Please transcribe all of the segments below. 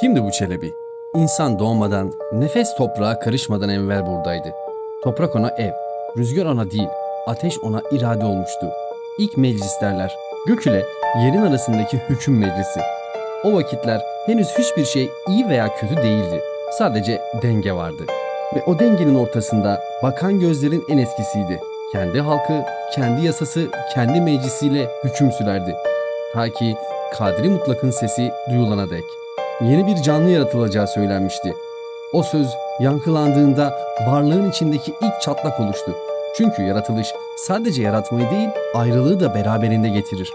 Kimdi bu Çelebi? İnsan doğmadan, nefes toprağa karışmadan evvel buradaydı. Toprak ona ev, rüzgar ona değil, ateş ona irade olmuştu. İlk meclislerler, gök ile yerin arasındaki hüküm meclisi. O vakitler henüz hiçbir şey iyi veya kötü değildi. Sadece denge vardı. Ve o dengenin ortasında bakan gözlerin en eskisiydi. Kendi halkı, kendi yasası, kendi meclisiyle hüküm sürerdi. Ta ki Kadri Mutlak'ın sesi duyulana dek. Yeni bir canlı yaratılacağı söylenmişti. O söz yankılandığında varlığın içindeki ilk çatlak oluştu. Çünkü yaratılış sadece yaratmayı değil, ayrılığı da beraberinde getirir.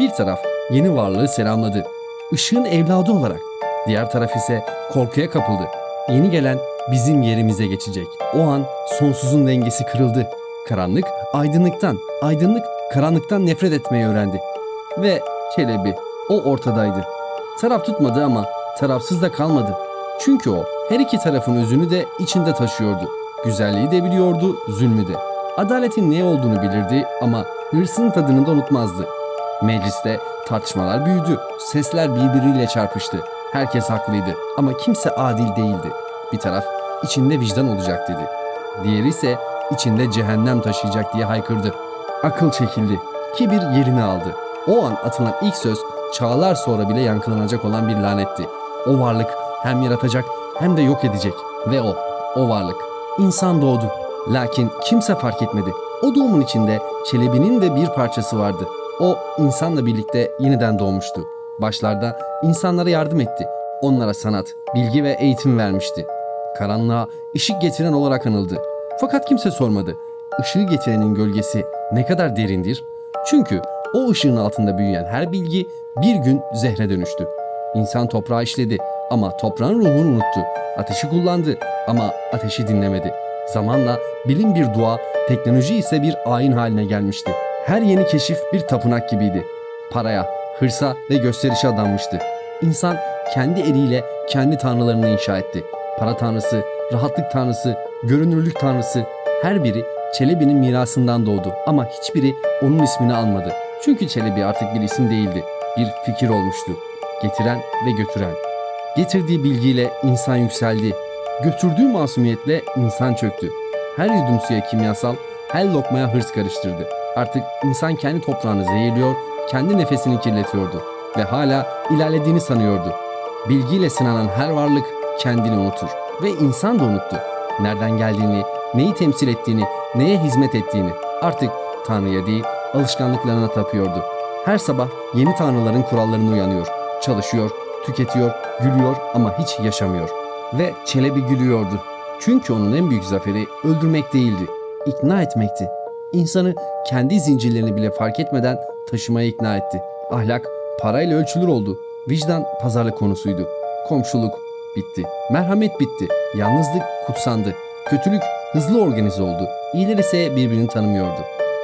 Bir taraf yeni varlığı selamladı. Işığın evladı olarak. Diğer taraf ise korkuya kapıldı. Yeni gelen bizim yerimize geçecek. O an sonsuzun dengesi kırıldı. Karanlık aydınlıktan, aydınlık karanlıktan nefret etmeyi öğrendi. Ve Çelebi o ortadaydı. Taraf tutmadı ama tarafsız da kalmadı. Çünkü o her iki tarafın özünü de içinde taşıyordu. Güzelliği de biliyordu, zulmü de. Adaletin ne olduğunu bilirdi ama hırsın tadını da unutmazdı. Mecliste tartışmalar büyüdü. Sesler birbiriyle çarpıştı. Herkes haklıydı ama kimse adil değildi. Bir taraf içinde vicdan olacak dedi. Diğeri ise içinde cehennem taşıyacak diye haykırdı. Akıl çekildi. Kibir yerini aldı. O an atılan ilk söz çağlar sonra bile yankılanacak olan bir lanetti. O varlık hem yaratacak hem de yok edecek. Ve o, o varlık. İnsan doğdu. Lakin kimse fark etmedi. O doğumun içinde Çelebi'nin de bir parçası vardı. O insanla birlikte yeniden doğmuştu. Başlarda insanlara yardım etti. Onlara sanat, bilgi ve eğitim vermişti. Karanlığa ışık getiren olarak anıldı. Fakat kimse sormadı. Işığı getirenin gölgesi ne kadar derindir? Çünkü o ışığın altında büyüyen her bilgi bir gün zehre dönüştü. İnsan toprağı işledi ama toprağın ruhunu unuttu. Ateşi kullandı ama ateşi dinlemedi. Zamanla bilim bir dua, teknoloji ise bir ayin haline gelmişti. Her yeni keşif bir tapınak gibiydi. Paraya, hırsa ve gösterişe adanmıştı. İnsan kendi eliyle kendi tanrılarını inşa etti. Para tanrısı, rahatlık tanrısı, görünürlük tanrısı her biri Çelebi'nin mirasından doğdu ama hiçbiri onun ismini almadı. Çünkü Çelebi artık bir isim değildi, bir fikir olmuştu. Getiren ve götüren. Getirdiği bilgiyle insan yükseldi. Götürdüğü masumiyetle insan çöktü. Her yudum suya kimyasal, her lokmaya hırs karıştırdı. Artık insan kendi toprağını zehirliyor, kendi nefesini kirletiyordu ve hala ilerlediğini sanıyordu. Bilgiyle sınanan her varlık kendini unutur ve insan da unuttu. Nereden geldiğini, neyi temsil ettiğini, neye hizmet ettiğini. Artık Tanrı'ya değil, alışkanlıklarına tapıyordu. Her sabah yeni tanrıların kurallarına uyanıyor, çalışıyor, tüketiyor, gülüyor ama hiç yaşamıyor. Ve Çelebi gülüyordu. Çünkü onun en büyük zaferi öldürmek değildi, ikna etmekti. İnsanı kendi zincirlerini bile fark etmeden taşımaya ikna etti. Ahlak parayla ölçülür oldu. Vicdan pazarlık konusuydu. Komşuluk bitti. Merhamet bitti. Yalnızlık kutsandı. Kötülük hızlı organize oldu. İyiler ise birbirini tanımıyordu.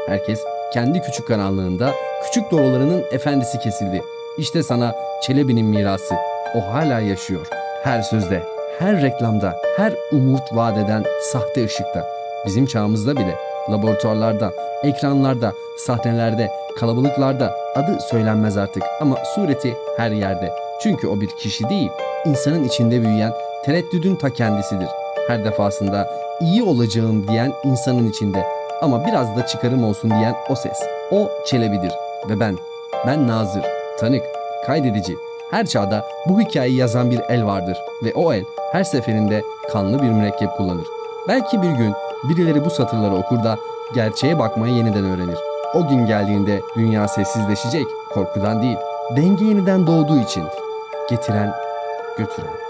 Herkes kendi küçük karanlığında küçük doğrularının efendisi kesildi. İşte sana Çelebi'nin mirası. O hala yaşıyor. Her sözde, her reklamda, her umut vaat eden sahte ışıkta. Bizim çağımızda bile laboratuvarlarda, ekranlarda, sahnelerde, kalabalıklarda adı söylenmez artık ama sureti her yerde. Çünkü o bir kişi değil, insanın içinde büyüyen tereddüdün ta kendisidir. Her defasında iyi olacağım diyen insanın içinde ama biraz da çıkarım olsun diyen o ses. O Çelebi'dir ve ben, ben Nazır, tanık, kaydedici. Her çağda bu hikayeyi yazan bir el vardır ve o el her seferinde kanlı bir mürekkep kullanır. Belki bir gün birileri bu satırları okur da gerçeğe bakmayı yeniden öğrenir. O gün geldiğinde dünya sessizleşecek, korkudan değil, denge yeniden doğduğu için. Getiren, götüren.